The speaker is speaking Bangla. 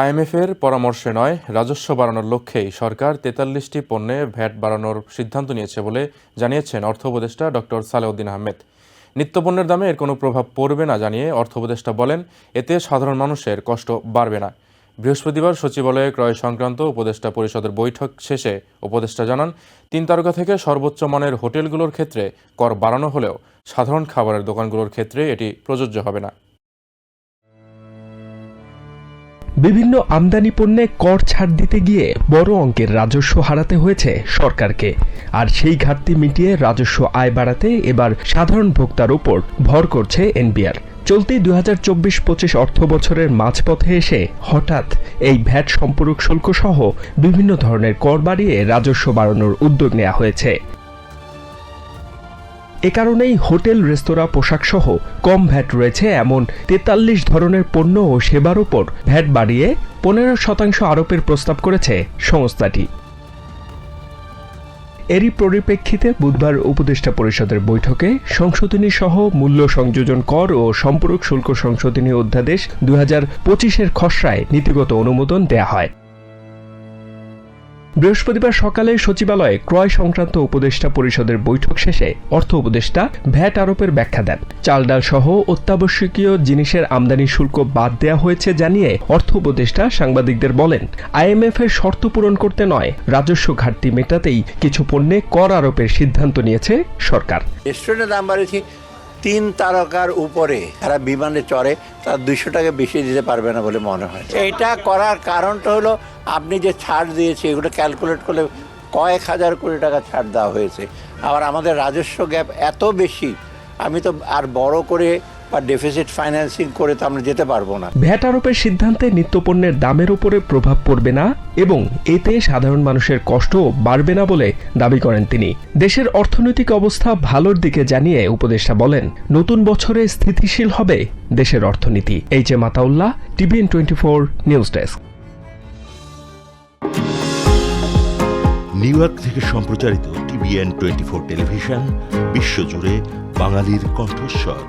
আইএমএফের পরামর্শে নয়, রাজস্ব বাড়ানোর লক্ষ্যেই সরকার তেতাল্লিশটি পণ্যে ভ্যাট বাড়ানোর সিদ্ধান্ত নিয়েছে বলে জানিয়েছেন অর্থ উপদেষ্টা ডক্টর সালেউদ্দিন আহমেদ। নিত্যপণ্যের দামে এর কোনো প্রভাব পড়বে না জানিয়ে অর্থ উপদেষ্টা বলেন, এতে সাধারণ মানুষের কষ্ট বাড়বে না। বৃহস্পতিবার সচিবালয়ে ক্রয় সংক্রান্ত উপদেষ্টা পরিষদের বৈঠক শেষে উপদেষ্টা জানান, তিন তারকা থেকে সর্বোচ্চ মানের হোটেলগুলোর ক্ষেত্রে কর বাড়ানো হলেও সাধারণ খাবারের দোকানগুলোর ক্ষেত্রে এটি প্রযোজ্য হবে না। বিভিন্ন আমদানি পণ্যে কর ছাড় দিতে গিয়ে বড় অঙ্কের রাজস্ব হারাতে হয়েছে সরকারকে। আর সেই ঘাটতি মিটিয়ে রাজস্ব আয় বাড়াতে এবার সাধারণ ভোক্তার উপর ভর করছে এনবিআর। চলতি দুই হাজার চব্বিশ পঁচিশ অর্থ বছরের মাঝপথে এসে হঠাৎ এই ভ্যাট সম্পূরক শুল্ক সহ বিভিন্ন ধরনের কর বাড়িয়ে রাজস্ব বাড়ানোর উদ্যোগ নেওয়া হয়েছে। এ কারণেই হোটেল, রেস্তোরাঁ পোশাক সহ কম ভ্যাট রয়েছে এমন তেতাল্লিশ ধরনের পণ্য ও সেবার উপর। ভ্যাট বাড়িয়ে পনেরো শতাংশ আরোপের প্রস্তাব করেছে সংস্থাটি। এরই পরিপ্রেক্ষিতে বুধবার উপদেষ্টা পরিষদের বৈঠকে সংশোধনী সহ মূল্য সংযোজন কর ও সম্পূরক শুল্ক সংশোধনী অধ্যাদেশ দুই হাজার পঁচিশের খসড়ায় নীতিগত অনুমোদন দেয়া হয়। বৃহস্পতিবার সকালে সচিবালয়ে ক্রয় সংক্রান্ত উপদেষ্টা পরিষদের বৈঠক শেষে অর্থ উপদেষ্টা ভ্যাট আরোপের ব্যাখ্যা দেন। চাল ডাল সহ অত্যাবশ্যকীয় জিনিসের আমদানি শুল্ক বাদ দেওয়া হয়েছে জানিয়ে অর্থ উপদেষ্টা সাংবাদিকদের বলেন, আইএমএফ এর শর্ত পূরণ করতে নয়, রাজস্ব ঘাটতি মেটাতেই কিছু পণ্যে কর আরোপের সিদ্ধান্ত নিয়েছে সরকার। তিন তারকার উপরে যারা বিমানে চড়ে, তার দুইশো টাকা বেশি দিতে পারবে না বলে মনে হয়। এটা করার কারণটা হলো, আপনি যে ছাড় দিয়েছে, এগুলো ক্যালকুলেট করলে কয়েক হাজার কোটি টাকা ছাড় দেওয়া হয়েছে। আবার আমাদের রাজস্ব গ্যাপ এত বেশি, আমি তো আর বড় করে বা ডেফিসিট ফাইন্যান্সিং করে তো আমরা যেতে পারব না। ভ্যাট আরোপের সিদ্ধান্তে নিত্যপণ্যের দামের উপরে প্রভাব পড়বে না এবং এতে সাধারণ মানুষের কষ্ট বাড়বে না বলে দাবি করেন তিনি। দেশের অর্থনৈতিক অবস্থা ভালোর দিকে জানিয়ে উপদেষ্টা বলেন নতুন বছরে স্থিতিশীল হবে দেশের অর্থনীতি। H A Mataullah TVN twenty four news desk. New York থেকে সম্প্রচারিত টিভিএন টোয়েন্টি ফোর টেলিভিশন বিশ্বজুড়ে বাঙালির কণ্ঠস্বর।